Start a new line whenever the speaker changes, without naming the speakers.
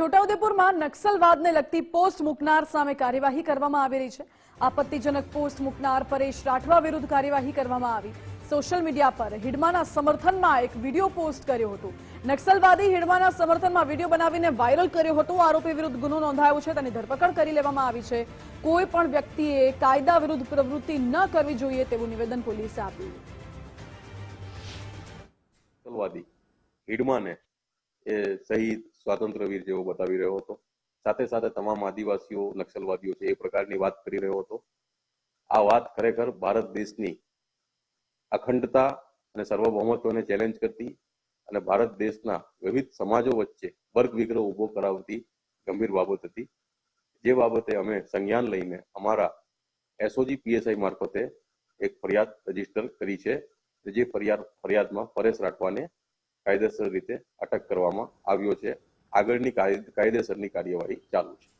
છોટાઉદેપુરમાં નક્સલવાદને લગતી પોસ્ટ મૂકનાર સામે કાર્યવાહી કરવામાં આવી રહી છે. આપત્તિજનક પોસ્ટ મૂકનાર પરેશ રાઠવા વિરુદ્ધ કાર્યવાહી કરવામાં આવી. સોશિયલ મીડિયા પર હિડમાના સમર્થનમાં એક વીડિયો પોસ્ટ કર્યો હતો. નક્સલવાદી હિડમાના સમર્થનમાં વીડિયો બનાવીને વાયરલ કર્યો હતો. આરોપી વિરુદ્ધ ગુનો નોંધાયો છે. તેની ધરપકડ કરી લેવામાં આવી છે. કોઈ પણ વ્યક્તિએ કાયદા વિરુદ્ધ પ્રવૃત્તિ ન કરવી જોઈએ તેવું નિવેદન પોલીસે આપ્યું.
હિડમાને એ શહીદ સ્વાતંત્રવીર જેવો બતાવી રહ્યો હતો. સાથે સાથે તમામ આદિવાસીઓ, નક્સલવાદીઓ છે એ પ્રકારની વાત કરી રહ્યો હતો. આ વાત ખરેખર ભારત દેશની અખંડતા અને સર્વભૌમત્વને ચેલેન્જ કરતી અને ભારત દેશના વિવિધ સમાજો વચ્ચે વર્ગ વિગ્રહ ઊભો કરાવતી ગંભીર બાબત હતી. જે બાબતે અમે સંજ્ઞાન લઈને અમારા એસઓજી પીએસઆઈ મારફતે એક ફરિયાદ રજિસ્ટર કરી છે. જે ફરિયાદ, ફરિયાદમાં પરેશ રાઠવાને કાયદેસર રીતે અટક કરવામાં આવ્યો છે. આગળની કાયદ- કાયદેસરની કાર્યવાહી ચાલુ છે.